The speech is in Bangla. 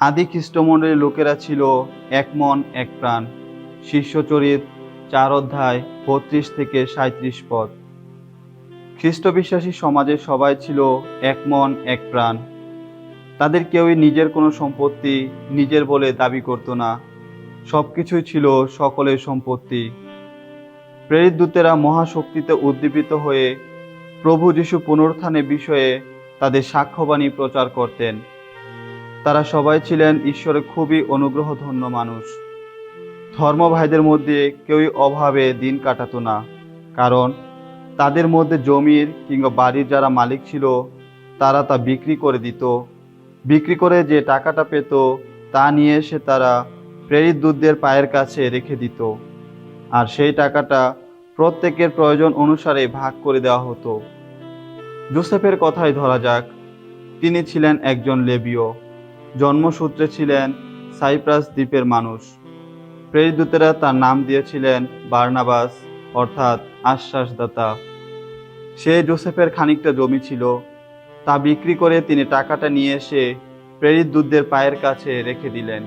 আদি খ্রিস্টমণ্ডলীর লোকেরা ছিল এক মন, এক প্রাণ। শিষ্যচরিত চার অধ্যায় বত্রিশ থেকে সাঁত্রিশ পদ। খ্রিস্ট বিশ্বাসী সমাজের সবাই ছিল এক মন, এক প্রাণ। তাদের কেউই নিজের কোনো সম্পত্তি নিজের বলে দাবি করত না। সব কিছুই ছিল সকলের সম্পত্তি। প্রেরিত দূতেরা মহাশক্তিতে উদ্দীপিত হয়ে প্রভু যিশু পুনরুত্থানের বিষয়ে তাদের সাক্ষ্যবাণী প্রচার করতেন। তারা সবাই ছিলেন ঈশ্বরের খুবই অনুগ্রহ ধন্য মানুষ। ধর্ম ভাইদের মধ্যে কেউই অভাবে দিন কাটাতো না, কারণ তাদের মধ্যে জমির কিংবা বাড়ির যারা মালিক ছিল, তারা তা বিক্রি করে দিত। বিক্রি করে যে টাকাটা পেত, তা নিয়ে এসে তারা প্রেরিত দুধদের পায়ের কাছে রেখে দিত। আর সেই টাকাটা প্রত্যেকের প্রয়োজন অনুসারে ভাগ করে দেওয়া হতো। জোসেফের কথাই ধরা যাক, তিনি ছিলেন একজন লেবীয়। জন্মসূত্রে ছিলেন সাইপ্রাস দ্বীপের মানুষ। প্রেরিতদূতেরা তার নাম দিয়েছিলেন বার্নাবাস, অর্থাৎ আশ্বাসদাতা। সে জোসেফের খানিকটা জমি ছিল। তা বিক্রি করে তিনি টাকাটা নিয়ে এসে প্রেরিত দূতদের পায়ের কাছে রেখে দিলেন।